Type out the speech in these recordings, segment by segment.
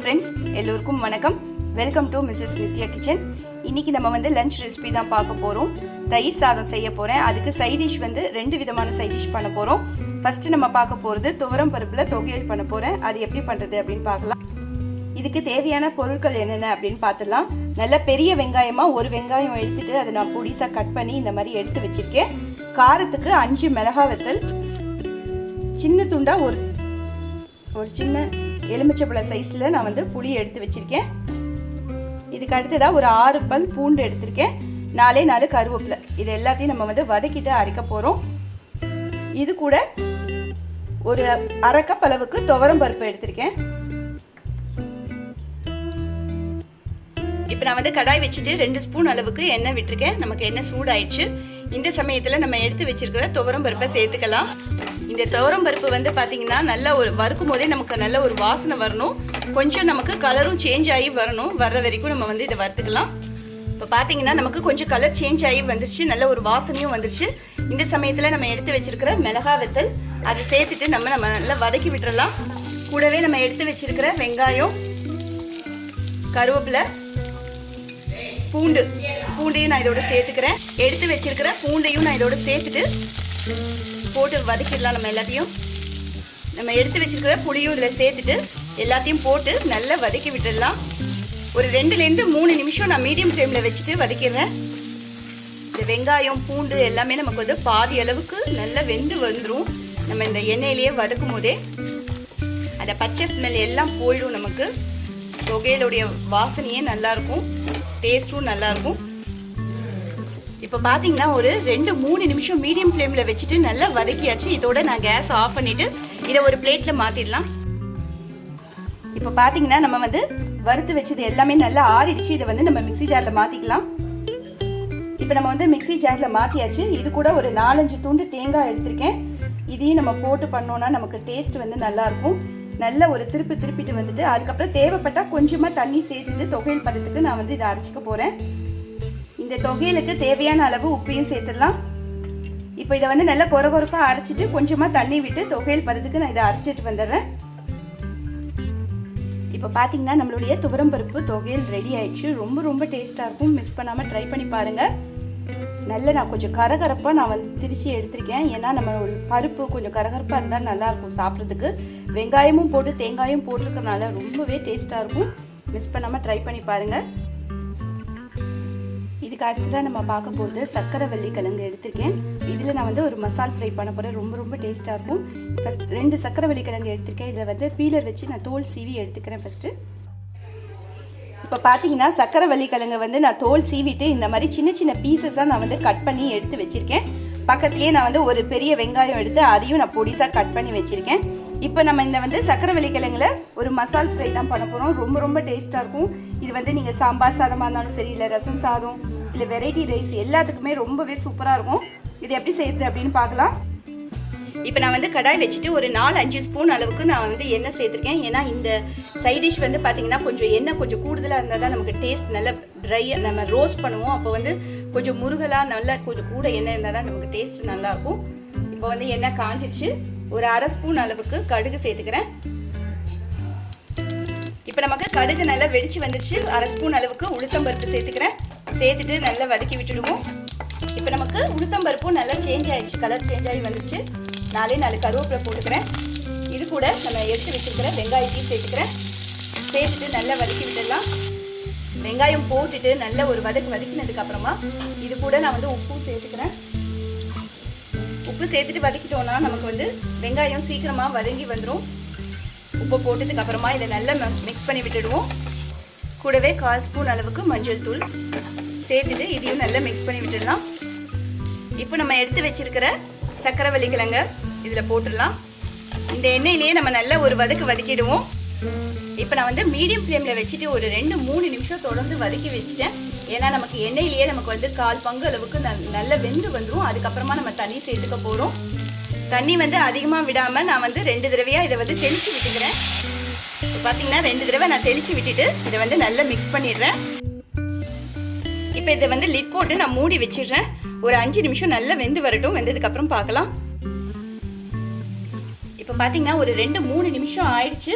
Friends எல்லோருக்கும் வணக்கம். Welcome to Mrs Nithya kitchen இன்னைக்கு நம்ம வந்து லஞ்ச் ரெசிபி தான் பார்க்க போகிறோம் தயிர் சாதம் செய்ய போகிறேன் அதுக்கு சைட் டிஷ் வந்து ரெண்டு விதமான சைட் டிஷ் பண்ண போகிறோம் ஃபஸ்ட்டு நம்ம பார்க்க போகிறது துவரம் பருப்பில் தொகையல் பண்ண போகிறேன் அது எப்படி பண்ணுறது அப்படின்னு பார்க்கலாம். இதுக்கு தேவையான பொருட்கள் என்னென்ன அப்படின்னு பார்த்துடலாம். நல்ல பெரிய வெங்காயமாக ஒரு வெங்காயம் எடுத்துட்டு அதை நான் பொடிசாக கட் பண்ணி இந்த மாதிரி எடுத்து வச்சுருக்கேன். காரத்துக்கு அஞ்சு மிளகா வத்தல். சின்ன துண்டாக ஒரு ஒரு சின்ன எலுமிச்சப்பழ சைஸில் நான் வந்து புளி எடுத்து வச்சுருக்கேன். இதுக்கு அடுத்ததாக ஒரு ஆறு பல் பூண்டு எடுத்திருக்கேன். நாலே நாலு கருவேப்பிலை. இது எல்லாத்தையும் நம்ம வந்து வதக்கிட்டு அரைக்க போகிறோம் இது கூட ஒரு அரைக்கப் அளவுக்கு துவரம் பருப்பு எடுத்திருக்கேன். இப்போ நான் வந்து கடாய் வச்சுட்டு ரெண்டு ஸ்பூன் அளவுக்கு எண்ணெய் விட்டுருக்கேன். நமக்கு எண்ணெய் சூடாயிடுச்சு. இந்த சமயத்தில் நம்ம எடுத்து வச்சிருக்கிற துவரம் பருப்பை சேர்த்துக்கலாம். இந்த துவரம் பருப்பு வந்து பார்த்தீங்கன்னா நல்லா ஒரு வறுக்கும் போதே நமக்கு நல்ல ஒரு வாசனை வரணும். கொஞ்சம் நமக்கு கலரும் சேஞ்ச் ஆகி வரணும். வர்ற வரைக்கும் நம்ம வந்து இதை வறுத்துக்கலாம். இப்போ பார்த்தீங்கன்னா நமக்கு கொஞ்சம் கலர் சேஞ்ச் ஆகி வந்துருச்சு. நல்ல ஒரு வாசனையும் வந்துருச்சு. இந்த சமயத்தில் நம்ம எடுத்து வச்சிருக்கிற மிளகா வெத்தல் அதை சேர்த்துட்டு நம்ம நம்ம நல்லா வதக்கி விட்டுறலாம். கூடவே நம்ம எடுத்து வச்சிருக்கிற வெங்காயம் கருவேப்பிலை பூண்டு பூண்டையும் நான் இதோட சேர்த்துக்கிறேன். எடுத்து வச்சிருக்கிற பூண்டையும் நான் இதோட சேர்த்துட்டு போட்டு வதக்கிடலாம் நம்ம எல்லாத்தையும். நம்ம எடுத்து வச்சிருக்கிற புளியும் இதில் சேர்த்துட்டு எல்லாத்தையும் போட்டு நல்லா வதக்கி விட்டுடலாம். ஒரு ரெண்டுலேருந்து மூணு நிமிஷம் நான் மீடியம் ஃப்ளேமில் வச்சுட்டு வதக்கிடுறேன் இந்த வெங்காயம் பூண்டு எல்லாமே நமக்கு வந்து பாதி அளவுக்கு நல்லா வெந்து வந்துடும் நம்ம இந்த எண்ணெயிலேயே வதக்கும் போதே அந்த பச்சை ஸ்மெல் எல்லாம் போயிடும் நமக்கு. தொகையிலுடைய வாசனையே நல்லாயிருக்கும் டேஸ்ட்டும் நல்லாயிருக்கும் இப்போ பார்த்தீங்கன்னா ஒரு ரெண்டு மூணு நிமிஷம் மீடியம் ஃப்ளேமில் வச்சுட்டு நல்லா வதக்கியாச்சு. இதோட நான் கேஸ் ஆஃப் பண்ணிவிட்டு இதை ஒரு பிளேட்டில் மாற்றிடலாம் இப்போ பார்த்தீங்கன்னா நம்ம வந்து வறுத்து வச்சது எல்லாமே நல்லா ஆறிடுச்சு. இதை வந்து நம்ம மிக்ஸி ஜாரில் மாற்றிக்கலாம் இப்போ நம்ம வந்து மிக்ஸி ஜாரில் மாற்றியாச்சு இது கூட ஒரு நாலஞ்சு துண்டு தேங்காய் எடுத்திருக்கேன். இதையும் நம்ம போட்டு பண்ணோன்னா நமக்கு டேஸ்ட் வந்து நல்லாயிருக்கும் நல்ல ஒரு திருப்பி திருப்பிட்டு வந்துட்டு அதுக்கப்புறம் தேவைப்பட்டால் கொஞ்சமாக தண்ணி சேர்த்துட்டு தொகையில் பதத்துக்கு நான் வந்து இதை அரைச்சிக்க போகிறேன் இந்த தொகையிலுக்கு தேவையான அளவு உப்பையும் சேர்த்துடலாம். இப்போ இதை வந்து நல்லா கொர கொரப்பாக அரைச்சிட்டு கொஞ்சமாக தண்ணி விட்டு தொகையல் பதத்துக்கு நான் இதை அரைச்சிட்டு வந்துடுறேன். இப்போ பார்த்தீங்கன்னா நம்மளுடைய துவரம் பருப்பு தொகையல் ரெடி ஆயிடுச்சு. ரொம்ப ரொம்ப டேஸ்ட்டாக இருக்கும். மிஸ் பண்ணாமல் ட்ரை பண்ணி பாருங்கள் நல்ல நான் கொஞ்சம் கரகரப்பாக நான் வந்து திரிச்சு எடுத்திருக்கேன். ஏன்னா நம்ம பருப்பு கொஞ்சம் கரகரப்பாக இருந்தால் நல்லாயிருக்கும் சாப்பிட்றதுக்கு. வெங்காயமும் போட்டு தேங்காயும் போட்டிருக்கறனால ரொம்பவே டேஸ்ட்டாக இருக்கும். மிஸ் பண்ணாமல் ட்ரை பண்ணி பாருங்கள் இதுக்கு அடுத்ததான் நம்ம பார்க்க போகிறது சக்கரை வெள்ளிக்கிழங்கு எடுத்திருக்கேன். இதில் நான் வந்து ஒரு மசால் ஃப்ரை பண்ண போகிறேன் ரொம்ப ரொம்ப டேஸ்ட்டாக இருக்கும். ஃபஸ்ட் ரெண்டு சக்கரை வெள்ளிக்கிழங்கு எடுத்திருக்கேன். இதில் வந்து பீலர் வச்சு நான் தோல் சீவி எடுத்துக்கிறேன் ஃபஸ்ட்டு இப்போ பார்த்தீங்கன்னா சக்கரை வெள்ளிக்கிழங்கு வந்து நான் தோல் சீவிட்டு இந்த மாதிரி சின்ன சின்ன பீசஸாக நான் வந்து கட் பண்ணி எடுத்து வச்சுருக்கேன். பக்கத்துலேயே நான் வந்து ஒரு பெரிய வெங்காயம் எடுத்து அதையும் நான் பொடிசாக கட் பண்ணி வச்சுருக்கேன். இப்போ நம்ம இந்த வந்து சக்கரை வெள்ளிக்கிழங்குல ஒரு மசால் ஃப்ரை தான் பண்ண போகிறோம் ரொம்ப ரொம்ப டேஸ்ட்டாக இருக்கும். இது வந்து நீங்கள் சாம்பார் சாதமாக இருந்தாலும் சரி இல்லை ரசம் சாதம் இல்லை வெரைட்டி ரைஸ் எல்லாத்துக்குமே ரொம்பவே சூப்பராக இருக்கும். இது எப்படி செய்யுது அப்படின்னு பார்க்கலாம். இப்போ நான் வந்து கடாய் வச்சுட்டு ஒரு நாலு அஞ்சு ஸ்பூன் அளவுக்கு நான் வந்து எண்ணெய் சேர்த்துருக்கேன். ஏன்னா இந்த சைட் டிஷ் வந்து பார்த்தீங்கன்னா கொஞ்சம் எண்ணெய் கொஞ்சம் கூடுதலாக இருந்தால் தான் நமக்கு டேஸ்ட் நல்லா ட்ரை நம்ம ரோஸ்ட் பண்ணுவோம். அப்போ வந்து கொஞ்சம் முருகலாக நல்லா கொஞ்சம் கூட எண்ணெய் இருந்தால் தான் நமக்கு டேஸ்ட் நல்லாயிருக்கும் இப்போ வந்து எண்ணெய் காஞ்சிடுச்சு ஒரு அரை ஸ்பூன் அளவுக்கு கடுகு சேர்த்துக்கிறேன். இப்போ நமக்கு கடுகு நல்லா வெடிச்சு வந்துருச்சு. அரை ஸ்பூன் அளவுக்கு உளுத்தம்பருப்பு சேர்த்துக்கிறேன். சேர்த்துட்டு நல்லா வதக்கி விட்டுடுவோம். இப்போ நமக்கு உளுத்தம்பருப்பும் நல்லா சேஞ்ச் ஆயிடுச்சு. கலர் சேஞ்ச் ஆகி வந்துருச்சு. நாலே நாலு கருவேப்பிலை போட்டுக்கிறேன். இது கூட நம்ம எடுத்து வச்சுருக்கிற வெங்காயத்தையும் சேர்த்துக்கிறேன். சேர்த்துட்டு நல்லா வதக்கி விட்டுடலாம். வெங்காயம் போட்டுட்டு நல்ல ஒரு வதக்கு வதக்கினதுக்கு அப்புறமா இது கூட நான் வந்து உப்பும் சேர்த்துக்கிறேன். உப்பு சேர்த்துட்டு வதக்கிட்டோம்னா நமக்கு வந்து வெங்காயம் சீக்கிரமாக வதங்கி வந்துடும் உப்பு போட்டதுக்கு அப்புறமா இதை நல்லா மிக்ஸ் பண்ணி விட்டுடுவோம். கூடவே கால் ஸ்பூன் அளவுக்கு மஞ்சள் தூள். சேர்த்துட்டு இதையும் நல்லா மிக்ஸ் பண்ணி விட்டுடலாம். இப்போ நம்ம எடுத்து வச்சிருக்கிற சக்கரை வெள்ளிக்கிழங்க இதில் போட்டுடலாம். இந்த எண்ணெயிலேயே நம்ம நல்ல ஒரு வதக்கு வதக்கிடுவோம். இப்போ நான் வந்து மீடியம் ஃப்ளேமில் வச்சுட்டு ஒரு ரெண்டு மூணு நிமிஷம் தொடர்ந்து வதக்கி வச்சுட்டேன். ஏன்னா நமக்கு எண்ணெயிலேயே நமக்கு வந்து கால் பங்கு அளவுக்கு நல்ல வெந்து வந்துடும் அதுக்கப்புறமா நம்ம தண்ணி சேர்த்துக்க போகிறோம் தண்ணி வந்து அதிகமாக விடாமல் நான் வந்து ரெண்டு தடவையாக இதை வந்து தெளித்து விட்டுக்கிறேன். இப்போ பார்த்தீங்கன்னா ரெண்டு தடவை நான் தெளித்து விட்டுட்டு இதை வந்து நல்லா மிக்ஸ் பண்ணிடுறேன். இப்போ இதை வந்து லிட் போட்டு நான் மூடி வச்சிடுறேன். ஒரு அஞ்சு நிமிஷம் நல்லா வெந்து வரட்டும். வெந்ததுக்கப்புறம் பார்க்கலாம். இப்போ பார்த்தீங்கன்னா ஒரு ரெண்டு மூணு நிமிஷம் ஆயிடுச்சு.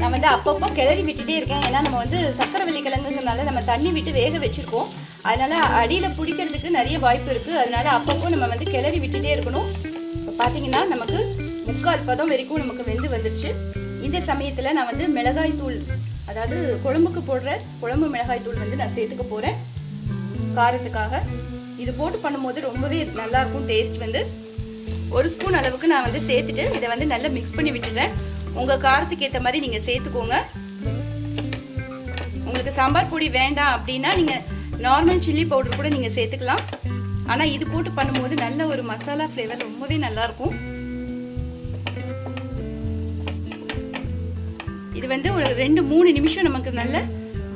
நான் வந்து அப்பப்போ கிளறி விட்டுட்டே இருக்கேன். ஏன்னா நம்ம வந்து சக்கரை வெள்ளி கிழங்குங்கிறனால நம்ம தண்ணி விட்டு வேக வச்சுருக்கோம். அதனால அடியில் பிடிக்கிறதுக்கு நிறைய வாய்ப்பு இருக்குது அதனால அப்பப்போ நம்ம வந்து கிளறி விட்டுட்டே இருக்கணும். இப்போ பார்த்தீங்கன்னா நமக்கு முக்கால் பதம் வரைக்கும் நமக்கு வெந்து வந்துருச்சு. இந்த சமயத்தில் நான் வந்து மிளகாய் தூள் அதாவது குழம்புக்கு போடுற குழம்பு மிளகாய் தூள் வந்து நான் சேர்த்துக்க போகிறேன் காரத்துக்காக. இது போட்டு பண்ணும்போது ரொம்பவே நல்லா இருக்கும் டேஸ்ட் வந்து. ஒரு ஸ்பூன் அளவுக்கு நான் வந்து சேர்த்துட்டு இதை வந்து நல்லா மிக்ஸ் பண்ணி விட்டுடுறேன். உங்கள் காரத்துக்கு ஏற்ற மாதிரி நீங்கள் சேர்த்துக்கோங்க. உங்களுக்கு சாம்பார் பொடி வேண்டாம் அப்படின்னா நீங்கள் நார்மல் சில்லி பவுடர் கூட நீங்கள் சேர்த்துக்கலாம். ஆனால் இது போட்டு பண்ணும்போது நல்ல ஒரு மசாலா ஃப்ளேவர் ரொம்பவே நல்லாயிருக்கும் இது வந்து ஒரு ரெண்டு மூணு நிமிஷம் நமக்கு நல்ல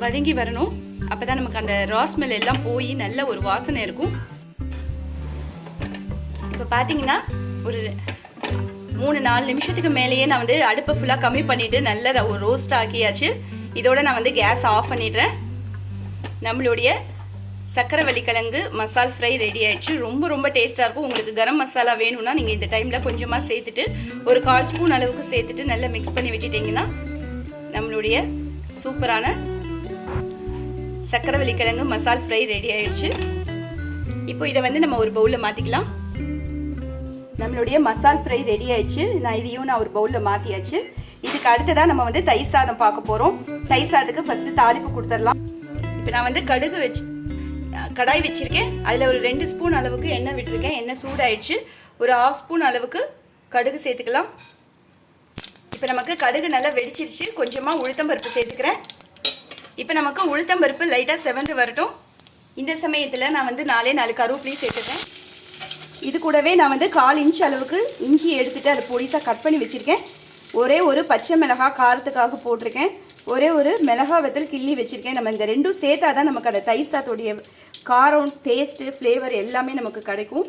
வதங்கி வரணும். அப்போ தான் நமக்கு அந்த ராஸ்மெல் எல்லாம் போய் நல்ல ஒரு வாசனை இருக்கும். இப்போ பார்த்தீங்கன்னா ஒரு மூணு நாலு நிமிஷத்துக்கு மேலேயே நான் வந்து அடுப்பை ஃபுல்லாக கம்மி பண்ணிவிட்டு நல்ல ரோஸ்ட் ஆக்கியாச்சு. இதோட நான் வந்து கேஸ் ஆஃப் பண்ணிடுறேன். நம்மளுடைய சக்கரை வள்ளிக்கிழங்கு மசால் ஃப்ரை ரெடி ஆயிடுச்சு. ரொம்ப ரொம்ப டேஸ்ட்டாக இருக்கும். உங்களுக்கு கரம் மசாலா வேணும்னா நீங்கள் இந்த டைமில் கொஞ்சமாக சேர்த்துட்டு ஒரு கால் ஸ்பூன் அளவுக்கு சேர்த்துட்டு நல்லா மிக்ஸ் பண்ணி விட்டுட்டிங்கன்னா நம்மளுடைய சூப்பரான சக்கரவள்ளி கிழங்கு மசால் ஃப்ரை ரெடி ஆயிடுச்சு. இப்போ இதை வந்து நம்ம ஒரு பவுலில் மாற்றிக்கலாம் நம்மளுடைய மசால் ஃப்ரை ரெடி ஆயிடுச்சு. நான் இதையும் நான் ஒரு பவுலில் மாற்றியாச்சு இதுக்கு அடுத்ததாக நம்ம வந்து தயிர் சாதம் பார்க்க போகிறோம் தயிர் சாதத்துக்கு ஃபஸ்ட்டு தாளிப்பு கொடுத்துடலாம். இப்போ நான் வந்து கடுகு வச்சு கடாய் வச்சுருக்கேன். அதில் ஒரு ரெண்டு ஸ்பூன் அளவுக்கு எண்ணெய் விட்டுருக்கேன். எண்ணெய் சூடாயிடுச்சு. ஒரு ஆஃப் ஸ்பூன் அளவுக்கு கடுகு சேர்த்துக்கலாம். இப்போ நமக்கு கடுகு நல்லா வெடிச்சிருச்சு. கொஞ்சமாக உளுத்தம்பருப்பு சேர்த்துக்கிறேன். இப்போ நமக்கு உளுத்தம் பருப்பு லைட்டாக செவந்து வரட்டும். இந்த சமயத்தில் நான் வந்து நாலே நாலு கருவேப்பிலையும் சேர்த்துட்டேன். இது கூடவே நான் வந்து கால் இன்ச் அளவுக்கு இஞ்சி எடுத்துகிட்டு அதை பொடிசாக கட் பண்ணி வச்சுருக்கேன். ஒரே ஒரு பச்சை மிளகா காரத்துக்காக போட்டிருக்கேன். ஒரே ஒரு மிளகா வெத்தல் கிள்ளி வச்சுருக்கேன். நம்ம இந்த ரெண்டும் சேர்த்தா தான் நமக்கு அந்த தயிர் சாத்தோடைய காரம் டேஸ்ட்டு ஃப்ளேவர் எல்லாமே நமக்கு கிடைக்கும்.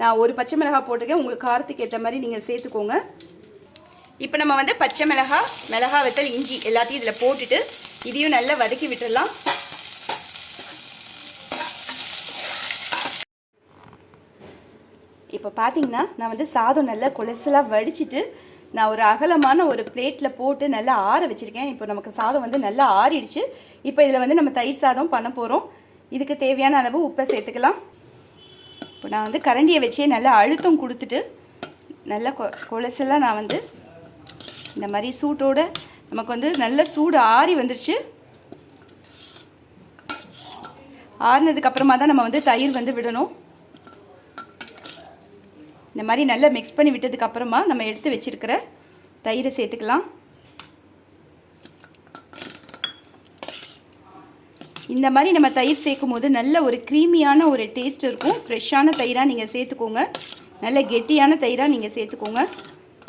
நான் ஒரு பச்சை மிளகா போட்டிருக்கேன். உங்களுக்கு காரத்துக்கு ஏற்ற மாதிரி நீங்கள் சேர்த்துக்கோங்க. இப்போ நம்ம வந்து பச்சை மிளகா மிளகா வெத்தல் இஞ்சி எல்லாத்தையும் இதில் போட்டுட்டு இதையும் நல்லா வதக்கி விட்டுடலாம். இப்போ பார்த்தீங்கன்னா நான் வந்து சாதம் நல்லா கொலசலாக வடிச்சிட்டு நான் ஒரு அகலமான ஒரு பிளேட்டில் போட்டு நல்லா ஆற வச்சுருக்கேன். இப்போ நமக்கு சாதம் வந்து நல்லா ஆறிடுச்சு. இப்போ இதில் வந்து நம்ம தயிர் சாதம் பண்ண போகிறோம் இதுக்கு தேவையான அளவு உப்பை சேர்த்துக்கலாம். இப்போ நான் வந்து கரண்டியை வச்சே நல்லா அழுத்தம் கொடுத்துட்டு நல்லா கொ கொலசலாக நான் வந்து இந்த மாதிரி சூட்டோட நமக்கு வந்து நல்ல சூடு ஆறி வந்துருச்சு. ஆறினதுக்கப்புறமா தான் நம்ம வந்து தயிர் வந்து விடணும். இந்த மாதிரி நல்லா மிக்ஸ் பண்ணி விட்டதுக்கப்புறமா நம்ம எடுத்து வச்சிருக்கிற தயிரை சேர்த்துக்கலாம். இந்த மாதிரி நம்ம தயிர் சேர்க்கும் போது நல்ல ஒரு க்ரீமியான ஒரு டேஸ்ட் இருக்கும். ஃப்ரெஷ்ஷான தயிராக நீங்கள் சேர்த்துக்கோங்க. நல்ல கெட்டியான தயிராக நீங்கள் சேர்த்துக்கோங்க.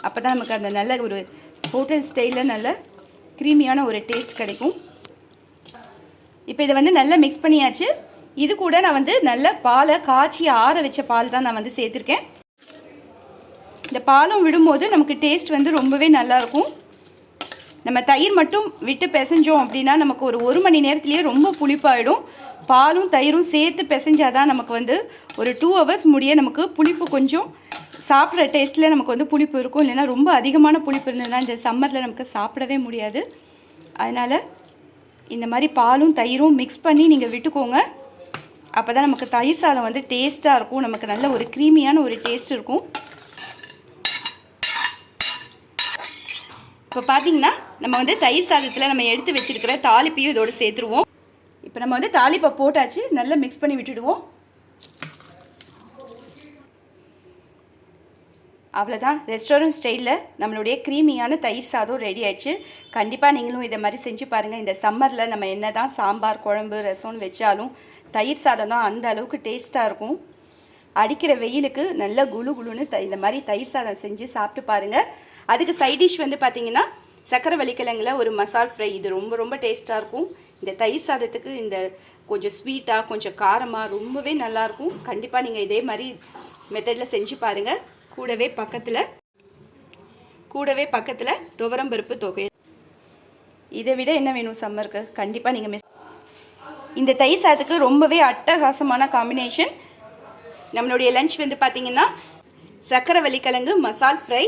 அப்போ தான் நமக்கு அந்த நல்ல ஒரு ஹோட்டல் ஸ்டைலில் நல்ல க்ரீமியான ஒரு டேஸ்ட் கிடைக்கும். இப்போ இதை வந்து நல்லா மிக்ஸ் பண்ணியாச்சு. இது கூட நான் வந்து நல்ல பாலை காய்ச்சி ஆற வச்ச பால் தான் நான் வந்து சேர்த்துருக்கேன். இந்த பாலும் விடும்போது நமக்கு டேஸ்ட் வந்து ரொம்பவே நல்லாயிருக்கும் நம்ம தயிர் மட்டும் விட்டு பிசைஞ்சோம் அப்படின்னா நமக்கு ஒரு ஒரு மணி நேரத்துலேயே ரொம்ப புளிப்பாயிடும். பாலும் தயிரும் சேர்த்து பிசைஞ்சாதான் நமக்கு வந்து ஒரு டூ ஹவர்ஸ் முடிய நமக்கு புளிப்பு கொஞ்சம் சாப்பிட்ற டேஸ்ட்டில் நமக்கு வந்து புளிப்பு இருக்கும். இல்லைன்னா ரொம்ப அதிகமான புளிப்பு இருந்ததுன்னா இந்த சம்மரில் நமக்கு சாப்பிடவே முடியாது. அதனால் இந்த மாதிரி பாலும் தயிரும் மிக்ஸ் பண்ணி நீங்கள் விட்டுக்கோங்க. அப்போ தான் நமக்கு தயிர் சாதம் வந்து டேஸ்ட்டாக இருக்கும். நமக்கு நல்ல ஒரு க்ரீமியான ஒரு டேஸ்ட் இருக்கும். இப்போ பார்த்தீங்கன்னா நம்ம வந்து தயிர் சாதத்தில் நம்ம எடுத்து வச்சிருக்கிற தாளிப்பையும் இதோடு சேர்த்துருவோம். இப்போ நம்ம வந்து தாளிப்பை போட்டாச்சு. நல்லா மிக்ஸ் பண்ணி விட்டுடுவோம். அவ்வளோதான் ரெஸ்டாரண்ட் ஸ்டைலில் நம்மளுடைய க்ரீமியான தயிர் சாதம் ரெடி ஆயிடுச்சு. கண்டிப்பாக நீங்களும் இதை மாதிரி செஞ்சு பாருங்கள் இந்த சம்மரில் நம்ம என்ன தான் சாம்பார் குழம்பு ரசம்னு வச்சாலும் தயிர் சாதம் தான் அந்த அளவுக்கு டேஸ்ட்டாக இருக்கும். அடிக்கிற வெயிலுக்கு நல்ல குழு குழுன்னு த இந்த மாதிரி தயிர் சாதம் செஞ்சு சாப்பிட்டு பாருங்கள் அதுக்கு சைட் டிஷ் வந்து பார்த்தீங்கன்னா சக்கரை வள்ளிக்கிழங்குல ஒரு மசால் ஃப்ரை இது ரொம்ப ரொம்ப டேஸ்ட்டாக இருக்கும். இந்த தயிர் சாதத்துக்கு இந்த கொஞ்சம் ஸ்வீட்டாக கொஞ்சம் காரமாக ரொம்பவே நல்லாயிருக்கும் கண்டிப்பாக நீங்கள் இதே மாதிரி மெத்தடில் செஞ்சு பாருங்கள் கூடவே பக்கத்தில் கூடவே பக்கத்தில் துவரம் பருப்பு தொகை. இதை விட என்ன வேணும் சம்மருக்கு கண்டிப்பாக நீங்கள் மிஸ் இந்த தயிர் சாதத்துக்கு ரொம்பவே அட்டகாசமான காம்பினேஷன் நம்மளுடைய லஞ்ச் வந்து பார்த்திங்கன்னா சக்கரை வள்ளிக்கிழங்கு மசால் ஃப்ரை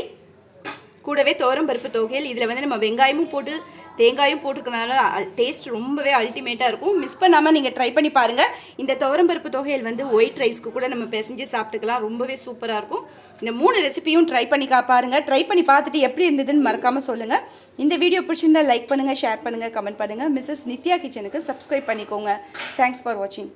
கூடவே துவரம் பருப்பு தொகையில். இதில் வந்து நம்ம வெங்காயமும் போட்டு தேங்காயும் போட்டுக்கனால டேஸ்ட் ரொம்பவே அல்டிமேட்டாக இருக்கும். மிஸ் பண்ணாமல் நீங்கள் ட்ரை பண்ணி பாருங்கள் இந்த துவரம் பருப்பு தொகையில் வந்து ஒயிட் ரைஸ்க்கு கூட நம்ம பிசைஞ்சு சாப்பிட்டுக்கலாம். ரொம்பவே சூப்பராக இருக்கும். இந்த மூணு ரெசிபியும் ட்ரை பண்ணி கா பாருங்கள் ட்ரை பண்ணி பார்த்துட்டு எப்படி இருந்ததுன்னு மறக்காமல் சொல்லுங்கள் இந்த வீடியோ பிடிச்சிருந்தா லைக் பண்ணுங்கள் ஷேர் பண்ணுங்கள் கமெண்ட் பண்ணுங்கள் மிஸ்ஸஸ் நித்யா கிச்சனுக்கு சப்ஸ்கிரைப் பண்ணிக்கோங்க. தேங்க்ஸ் ஃபார் வாட்சிங்